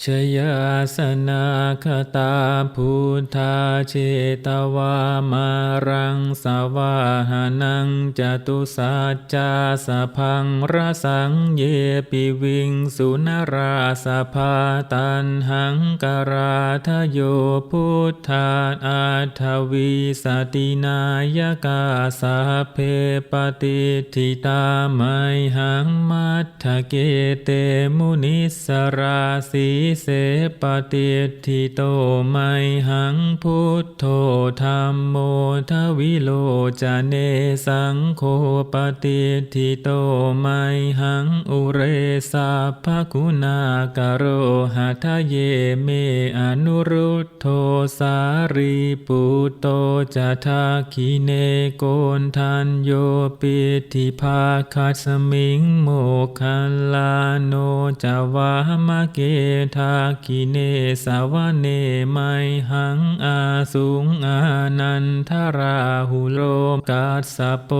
ชยาสนาคตาพุทธาเจตวามารังสวาหานังจตุสัจจาสพังรสังเยปิวิงสุนราสภาตันหังกราทโยพุทธาอาทวีสตินายกาสาเพปฏิทิตาไมหังมัทธเกเตมุนิสราสีเสปฏิทิโตไมหังพุทโธธรรมโมทวิโลจเนสังโฆปฏิทิโตไมหังอุเรสาภคุณากโรหะทะเยเมอนุรุตโทสารีปุตโตจะทาคิเนโกนทันโยปิธิภาคัสมิงโมคัลลาโนจวามะเกทาคิเนสาวเนไมหังอาสุงอานันทราหุโลกัสสะโป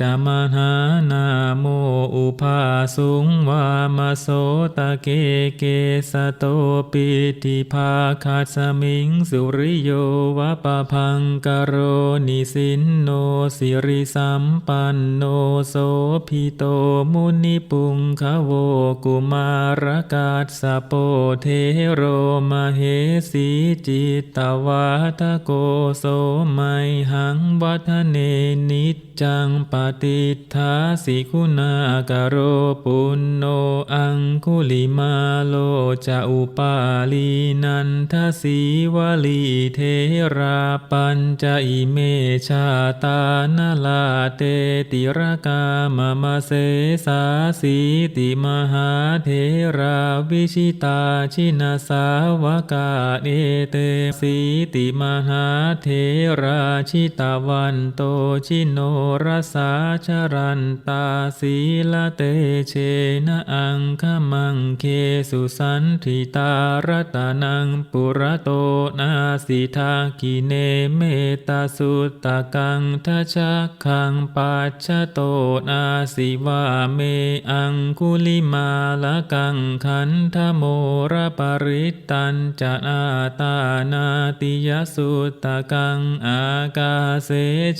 จามหานาโมอุภาสุงวามโสตะเกเกสะโตปิติภาคัสมิงสุริโยวะปะพังกโรนิสินโนสิริสัมปันโนโสพิโตมุนิปุงคะโวกุมารกัสสะโปเทโรมเหสีจิตตวาทโกโสไมหังวัฒเนนิจจังปฏิทาสิคุณากโรปุณโนอังคุลิมาโลจะอุปาลีนันทสีวลีเทราปัญจอิเมชาตานาลาเตติรกามมะเสสาสีติมหาเทราวิชิตาชินาสาวกาเอเตสีติมหาเทราชิตาวันโตชิโนรสาชรันตาสีละเตเชนะอังคมังเคสุสันทิตารตานังปุระโตนาสิทากิเนเมตาสุตตะกังทัชคังปัจฉโตนาสิวาเมอังคุลิมาละกังขันธโมรระปริตตันจะอาตานาติยสุตตะกังอากาเส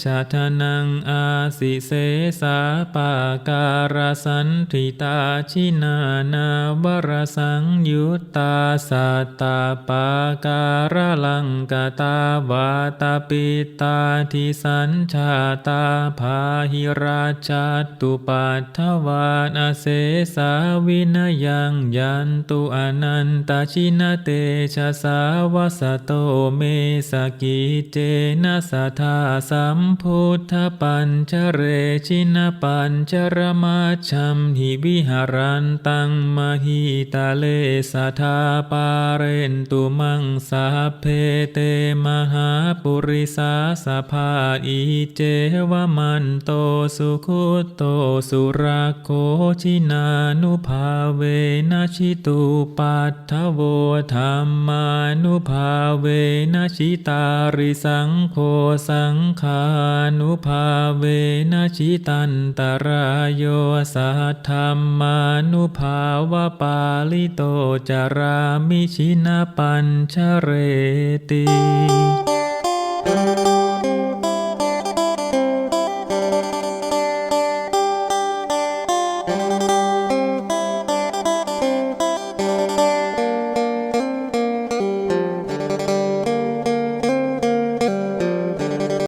ชะทนังอาสิเสสาปาการสันทิตาชินานาวรสังยุตตาสัตตาปาการลังกตาวาตาปิตาทิสัญชาตาพาหิราชาตุปัทวานาเสสาวินยังยันตุอนันตชินเตชะสาวสโตเมสกิเจนะสัทธาสัมพุทธปัญชเรชินปัญชรมาชัมหิวิหารันตังมหิตาเลสัทธาปาเรนตุมังสาเพเตมหาปุริสาสภาอีเจวมันโตสุขุโตสุราโคชินานุภาเวนะชิตุปัทโวธรรมานุภาเวนะชิตาริสังโฆสังขานุภาเวนะชิตันตรายโยสัทธรรมานุภาวะปาลิโตจารามิชินาปัญชเรติ